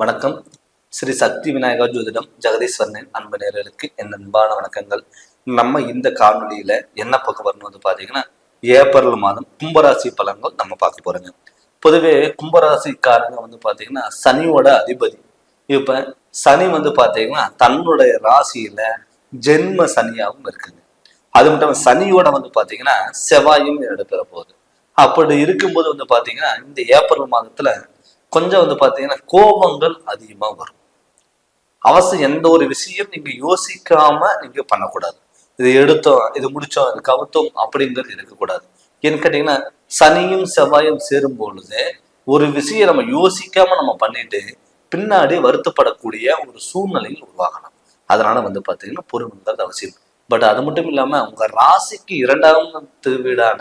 வணக்கம். ஸ்ரீ சக்தி விநாயகா ஜோதிடம் ஜெகதீஸ்வரனின் அன்பு நேர்களுக்கு என் அன்பான வணக்கங்கள். நம்ம இந்த காணொலியில என்ன பார்க்க வரணும் வந்து பாத்தீங்கன்னா ஏப்ரல் மாதம் கும்பராசி பலன்கள் நம்ம பார்க்க போறோங்க. பொதுவே கும்பராசிக்காரங்க வந்து பாத்தீங்கன்னா சனியோட அதிபதி. இப்ப சனி வந்து பாத்தீங்கன்னா தன்னுடைய ராசியில ஜென்ம சனியாகவும் இருக்குங்க. அது மட்டும் சனியோட வந்து பாத்தீங்கன்னா செவ்வாயும் இடம்பெற போகுது அப்படி இருக்கும்போது வந்து பாத்தீங்கன்னா இந்த ஏப்ரல் மாதத்துல கொஞ்சம் வந்து பாத்தீங்கன்னா கோபங்கள் அதிகமா வரும். அவசியம் எந்த ஒரு விஷயம் நீங்க யோசிக்காம நீங்க பண்ணக்கூடாது. இது எடுத்தோம் இது முடிச்சோம் இது கவுத்தோம் அப்படிங்கிறது இருக்கக்கூடாது. ஏன்னு கேட்டீங்கன்னா சனியும் செவ்வாயும் சேரும் பொழுது ஒரு விஷயம் நம்ம யோசிக்காம நம்ம பண்ணிட்டு பின்னாடி வருத்தப்படக்கூடிய ஒரு சூழ்நிலையில் உருவாகலாம். அதனால வந்து பாத்தீங்கன்னா பொறுமைங்கிறது அவசியம். பட் அது மட்டும் இல்லாம உங்க ராசிக்கு இரண்டாவது வீடான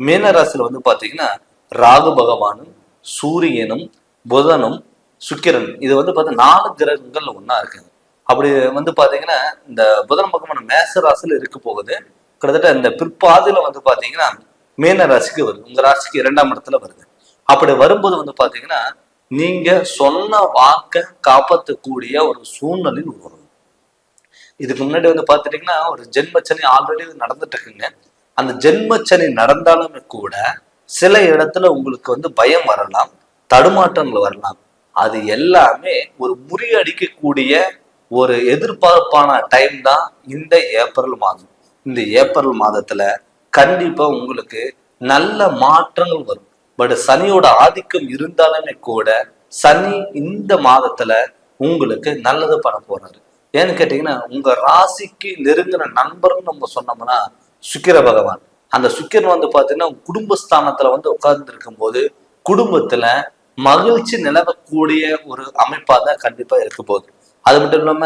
மீன ராசியில வந்து பாத்தீங்கன்னா ராகு பகவானும் சூரியனும் புதனும் சுக்கிரன் இது வந்து பார்த்தீங்கன்னா நாலு கிரகங்கள் ஒன்றா இருக்குங்க அப்படி வந்து பார்த்தீங்கன்னா இந்த புதன் பக்கமான மேச ராசியில் இருக்க போகுது. கிட்டத்தட்ட இந்த பிற்பாதையில் வந்து பார்த்தீங்கன்னா மீன ராசிக்கு வருது. உங்கள் ராசிக்கு இரண்டாம் இடத்துல வருது. அப்படி வரும்போது வந்து பார்த்தீங்கன்னா நீங்கள் சொன்ன வாக்கை காப்பாற்றக்கூடிய ஒரு சூழ்நிலையில் உருவாகும். இதுக்கு முன்னாடி வந்து பார்த்துட்டிங்கன்னா ஒரு ஜென்மச்சனி ஆல்ரெடி நடந்துட்டு இருக்குங்க அந்த ஜென்மச்சனி நடந்தாலுமே கூட சில இடத்துல உங்களுக்கு வந்து பயம் வரலாம். தடுமாற்றங்கள் வரலாம். அது எல்லாமே ஒரு முறியடிக்கக்கூடிய ஒரு எதிர்பார்ப்பான டைம் தான் இந்த ஏப்ரல் மாதம். இந்த ஏப்ரல் மாதத்துல கண்டிப்பா உங்களுக்கு நல்ல மாற்றங்கள் வரும். பட் சனியோட ஆதிக்கம் இருந்தாலுமே கூட சனி இந்த மாதத்துல உங்களுக்கு நல்லது பண்ண போறாரு. ஏன்னு கேட்டீங்கன்னா உங்க ராசிக்கு நெருங்கின நண்பர்னு நம்ம சொன்னோம்னா சுக்கிர பகவான். அந்த சுக்கிரன் வந்து பாத்தீங்கன்னா குடும்பஸ்தானத்துல வந்து உட்கார்ந்து இருக்கும் போது குடும்பத்துல மகிழ்ச்சி நிலவக்கூடிய ஒரு அமைப்பா தான் கண்டிப்பா இருக்க போகுது. அது மட்டும் இல்லாம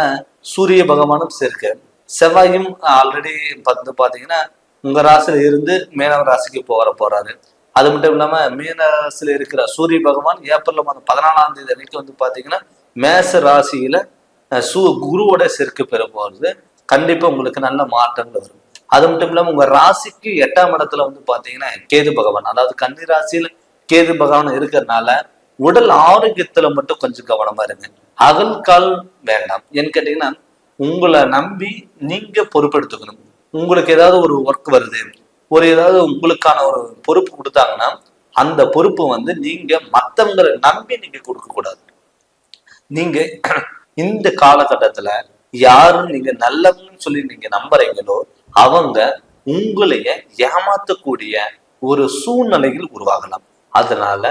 சூரிய பகவானும் சேர்க்க செவ்வாயும் ஆல்ரெடி வந்து பாத்தீங்கன்னா உங்க ராசியில இருந்து மீனவ ராசிக்கு போகிற போறாரு. அது மட்டும் இல்லாம மீன ராசியில இருக்கிற சூரிய பகவான் ஏப்ரல் மாதம் பதினாலாம் தேதி அன்னைக்கு வந்து பாத்தீங்கன்னா மேச ராசியில சு குருவோட சேர்க்கை பெற போறது. கண்டிப்பா உங்களுக்கு நல்ல மாற்றங்கள் வரும். அது மட்டும் இல்லாம உங்க ராசிக்கு எட்டாம் இடத்துல வந்து பாத்தீங்கன்னா கேது பகவான் அதாவது கன்னி ராசியில கேது பகவான் இருக்கிறதுனால உடல் ஆரோக்கியத்துல மட்டும் கொஞ்சம் கவனமா இருங்க. அகல் கால் வேண்டாம். ஏன்னு கேட்டீங்கன்னா உங்களை நம்பி நீங்க பொறுப்பெடுத்துக்கணும். உங்களுக்கு ஏதாவது ஒரு ஒர்க் வருது ஒரு ஏதாவது உங்களுக்கான ஒரு பொறுப்பு கொடுத்தாங்கன்னா அந்த பொறுப்பு வந்து நீங்க மத்தவங்களை நம்பி நீங்க கொடுக்க கூடாது. நீங்க இந்த காலகட்டத்துல யாரும் நீங்க நல்லவங்கன்னு சொல்லி நீங்க நம்புறீங்களோ அவங்க உங்களைய ஏமாத்தக்கூடிய ஒரு சூழ்நிலையில் உருவாகலாம். அதனால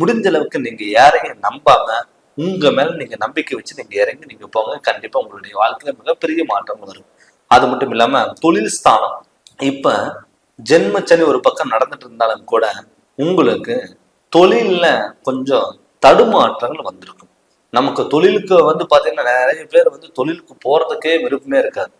முடிஞ்ச அளவுக்கு நீங்க யாரையும் நம்பாம உங்க மேல நீங்க நம்பிக்கை வச்சு நீங்க இறங்கி நீங்க போங்க. கண்டிப்பா உங்களுடைய வாழ்க்கையில மிகப்பெரிய மாற்றம் வரும். அது மட்டும் இல்லாம தொழில் ஸ்தானம். இப்ப ஜென்மச்சனி ஒரு பக்கம் நடந்துட்டு இருந்தாலும் கூட உங்களுக்கு தொழில்ல கொஞ்சம் தடுமாற்றங்கள் வந்திருக்கும். நமக்கு தொழிலுக்கு வந்து பாத்தீங்கன்னா நிறைய பேர் வந்து தொழிலுக்கு போறதுக்கே விருப்பமே இருக்காது.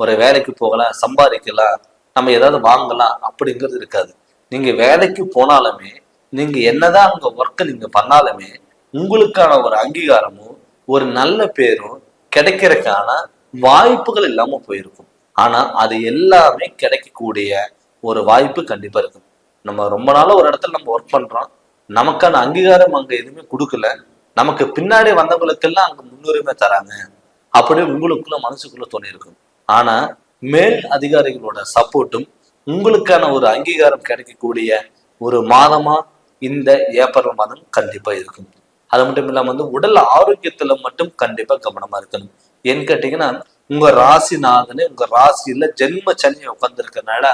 ஒரு வேலைக்கு போகலாம் சம்பாதிக்கலாம் நம்ம ஏதாவது வாங்கலாம் அப்படிங்கிறது இருக்காது. நீங்க வேலைக்கு போனாலுமே நீங்க என்னதான் அங்க ஒர்க்கை நீங்க பண்ணாலுமே உங்களுக்கான ஒரு அங்கீகாரமும் ஒரு நல்ல பேரும் கிடைக்கிறதுக்கான வாய்ப்புகள் இல்லாம போயிருக்கும். ஆனா அது எல்லாமே கிடைக்கக்கூடிய ஒரு வாய்ப்பு கண்டிப்பா இருக்கும். நம்ம ரொம்ப நாளா ஒரு இடத்துல நம்ம ஒர்க் பண்றோம். நமக்கான அங்கீகாரம் அங்க எதுவுமே கொடுக்கல. நமக்கு பின்னாடி வந்தவங்களுக்கெல்லாம் அங்க முன்னுரிமை தராங்க. அப்படியே உங்களுக்குள்ள மனசுக்குள்ள தோணி இருக்கும். ஆனா மேல் அதிகாரிகளோட சப்போர்ட்டும் உங்களுக்கான ஒரு அங்கீகாரம் கிடைக்கக்கூடிய ஒரு மாதமா இந்த ஏப்ரல் மாதம் கண்டிப்பா இருக்கும். அது மட்டும் இல்லாம வந்து உடல் ஆரோக்கியத்துல மட்டும் கண்டிப்பா கவனமா இருக்கணும். ஏன்னு கேட்டீங்கன்னா உங்க ராசிநாதனே உங்க ராசியில ஜென்ம சனி உட்காந்துருக்கனால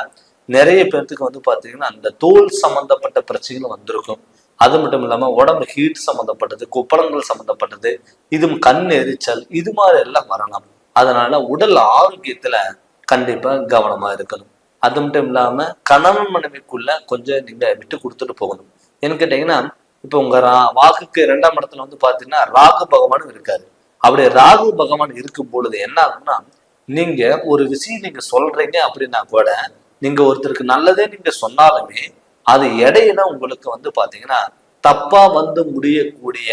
நிறைய பேர்த்துக்கு வந்து பாத்தீங்கன்னா அந்த தோல் சம்பந்தப்பட்ட பிரச்சனைகள் வந்திருக்கும். அது மட்டும் இல்லாம உடம்பு ஹீட் சம்பந்தப்பட்டது குப்பளங்கள் சம்பந்தப்பட்டது இது கண் எரிச்சல் இது மாதிரி எல்லாம் வரலாம். அதனால உடல் ஆரோக்கியத்துல கண்டிப்பா கவனமா இருக்கணும். அது மட்டும் இல்லாம கணவன் மனைவிக்குள்ள கொஞ்சம் நீங்க விட்டு கொடுத்துட்டு போகணும். ஏன்னு கேட்டீங்கன்னா இப்போ உங்க ரா- வாக்குக்கு இரண்டாம் இடத்துல வந்து பாத்தீங்கன்னா ராகு பகவானும் இருக்காரு. அப்படி ராகு பகவான் இருக்கும் பொழுது என்ன ஆகும்னா நீங்க ஒரு விஷயம் நீங்க சொல்றீங்க அப்படின்னா கூட நீங்க ஒருத்தருக்கு நல்லதே நீங்க சொன்னாலுமே அது இடையில உங்களுக்கு வந்து பாத்தீங்கன்னா தப்பா வந்து முடியக்கூடிய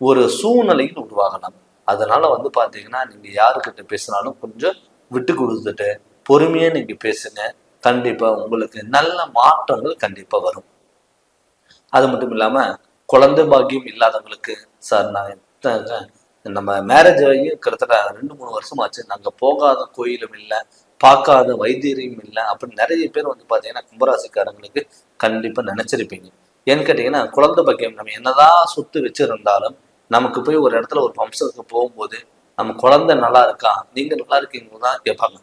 ஒரு சூழ்நிலையில் உருவாகலாம். அதனால வந்து பாத்தீங்கன்னா நீங்க யாருக்கிட்ட பேசினாலும் கொஞ்சம் விட்டு கொடுத்துட்டு பொறுமையா நீங்க பேசுங்க. கண்டிப்பா உங்களுக்கு நல்ல மாற்றங்கள் கண்டிப்பா வரும். அது மட்டும் இல்லாம குழந்தை பாக்கியம் இல்லாதவங்களுக்கு சார் நான் நம்ம மேரேஜ் ஆகி கிட்டத்தட்ட ரெண்டு மூணு வருஷம் ஆச்சு நாங்க போகாத கோயிலும் இல்லை பார்க்காத வைத்தியரையும் இல்லை அப்படின்னு நிறைய பேர் வந்து பார்த்தீங்கன்னா கும்பராசிக்காரங்களுக்கு கண்டிப்பா நினைச்சிருப்பீங்க. ஏன்னு கேட்டீங்கன்னா குழந்தை பாக்கியம் நம்ம என்னதான் சொத்து வச்சிருந்தாலும் நமக்கு போய் ஒரு இடத்துல ஒரு வம்சத்துக்கு போகும்போது நம்ம குழந்தை நல்லா இருக்கா? நீங்க நல்லா இருக்கீங்களா தான் கேட்பாங்க.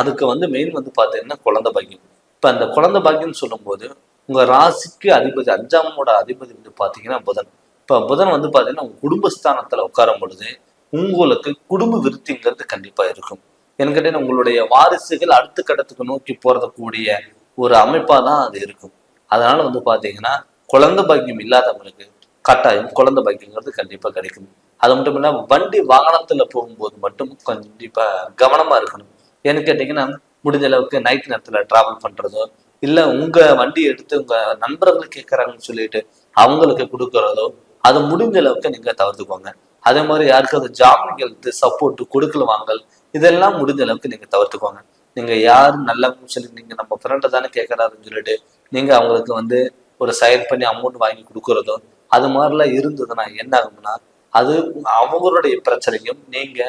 அதுக்கு வந்து மெயின் வந்து பார்த்தீங்கன்னா குழந்தை பாக்கியம். இப்போ அந்த குழந்தை பாக்கியம்னு சொல்லும்போது உங்க ராசிக்கு அதிபதி அஞ்சாமோட அதிபதி வந்து பார்த்தீங்கன்னா புதன். இப்போ புதன் வந்து பார்த்தீங்கன்னா உங்க குடும்பஸ்தானத்துல உட்காரும் பொழுது உங்களுக்கு குடும்ப விருத்திங்கிறது கண்டிப்பா இருக்கும். ஏன்னு கேட்டீங்கன்னா உங்களுடைய வாரிசுகள் அடுத்த கட்டத்துக்கு நோக்கி போறதுக்கூடிய ஒரு அமைப்பா தான் அது இருக்கும். அதனால வந்து பாத்தீங்கன்னா குழந்தை பாக்கியம் இல்லாதவங்களுக்கு கட்டாயம் குழந்தை பாக்கியங்கிறது கண்டிப்பா கிடைக்கும். அது மட்டும் இல்லாம வண்டி வாகனத்துல போகும்போது மட்டும் கண்டிப்பா கவனமா இருக்கணும். ஏன்னு கேட்டீங்கன்னா முடிஞ்ச அளவுக்கு நைட் நேரத்துல டிராவல் பண்றதோ இல்ல உங்க வண்டி எடுத்து உங்க நண்பர்கள் கேட்கறாங்கன்னு சொல்லிட்டு அவங்களுக்கு கொடுக்கறதோ அது முடிஞ்ச அளவுக்கு நீங்க தவிர்த்துக்கோங்க. அதே மாதிரி யாருக்காவது ஜாமீன் எழுத்து சப்போர்ட் கொடுக்கல வாங்கல் இதெல்லாம் முடிஞ்ச அளவுக்கு நீங்க தவிர்த்துக்கோங்க. நீங்க யார் நல்லவங்க சொல்லி நீங்க நம்ம ஃப்ரெண்டை தானே கேட்கறாருன்னு சொல்லிட்டு நீங்க அவங்களுக்கு வந்து ஒரு சைன் பண்ணி அமௌண்ட் வாங்கி கொடுக்கறதோ அது மாதிரிலாம் இருந்ததுன்னா என்ன ஆகும்னா அது அவங்களுடைய பிரச்சனையும் நீங்க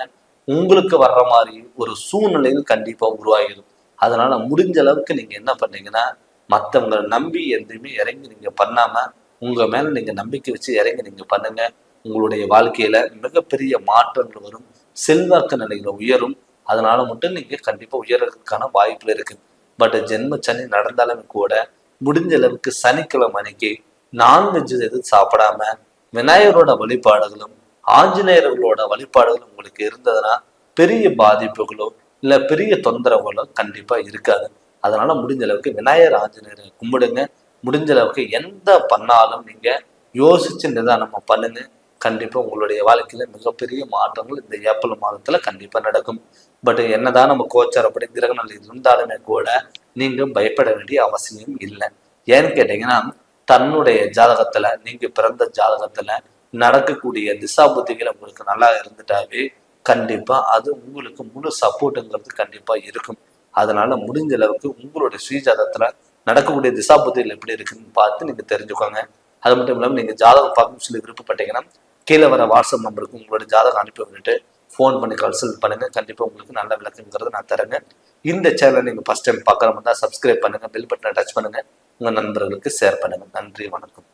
உங்களுக்கு வர்ற மாதிரி ஒரு சூழ்நிலையில் கண்டிப்பா உருவாகிடும். அதனால முடிஞ்ச அளவுக்கு நீங்க என்ன பண்ணீங்கன்னா மற்றவங்களை நம்பி எதுவுமே இறங்கி நீங்க பண்ணாம உங்க மேல நீங்க நம்பிக்கை வச்சு இறங்கி நீங்க பண்ணுங்க. உங்களுடைய வாழ்க்கையில மிகப்பெரிய மாற்றங்கள் வரும். செல்வாக்கு நிலையில உயரும். அதனால மட்டும் நீங்க கண்டிப்பா உயர்றதுக்கான வாய்ப்புல இருக்கு. பட் ஜென்ம சனி நடந்தாலும் கூட முடிஞ்ச அளவுக்கு சனிக்கிழமை அன்னைக்கு நான்வெஜ் எதுவும் சாப்பிடாம விநாயகரோட வழிபாடுகளும் ஆஞ்சநேயர்களோட வழிபாடுகளும் உங்களுக்கு இருந்ததுன்னா பெரிய பாதிப்புகளோ இல்லை பெரிய தொந்தரவுகளும் கண்டிப்பாக இருக்காது. அதனால் முடிஞ்ச அளவுக்கு விநாயகர் ஆஞ்சநேயரை கும்பிடுங்க. முடிஞ்ச அளவுக்கு எந்த பண்ணாலும் நீங்கள் யோசிச்சு நிதானமாக பண்ணுங்க. கண்டிப்பாக உங்களுடைய வாழ்க்கையில் மிகப்பெரிய மாற்றங்கள் இந்த ஏப்ரல் மாதத்தில் கண்டிப்பாக நடக்கும். பட் என்னதான் நம்ம கோச்சாரப்படி கிரகணம் இருந்தாலுமே கூட நீங்கள் பயப்பட வேண்டிய அவசியம் இல்லை. ஏன்னு கேட்டீங்கன்னா தன்னுடைய ஜாதகத்தில் நீங்கள் பிறந்த ஜாதகத்தில் நடக்கக்கூடிய திசா புத்திகள் உங்களுக்கு நல்லா இருந்துட்டாவே கண்டிப்பா அது உங்களுக்கு முழு சப்போர்ட்டுங்கிறது கண்டிப்பாக இருக்கும். அதனால முடிஞ்ச அளவுக்கு உங்களுடைய சுயஜாதகத்துல நடக்கக்கூடிய திசா எப்படி இருக்குன்னு பார்த்து நீங்க தெரிஞ்சுக்கோங்க. அது மட்டும் இல்லாமல் நீங்க ஜாதகம் பார்க்கணும்னு சொல்லி விருப்பப்பட்டீங்கன்னா கீழே வர வாட்ஸ்அப் நம்பருக்கு உங்களோட ஜாதகம் அனுப்பி விட்டுட்டு ஃபோன் பண்ணி கன்சல்ட் பண்ணுங்க. கண்டிப்பாக உங்களுக்கு நல்ல விளக்கங்கிறத நான் தரேங்க. இந்த சேனலை நீங்கள் ஃபஸ்ட் டைம் பார்க்குற மாதிரி சப்ஸ்கிரைப் பண்ணுங்க பெல் பட்டனை டச் பண்ணுங்க. உங்கள் நண்பர்களுக்கு ஷேர் பண்ணுங்க. நன்றி வணக்கம்.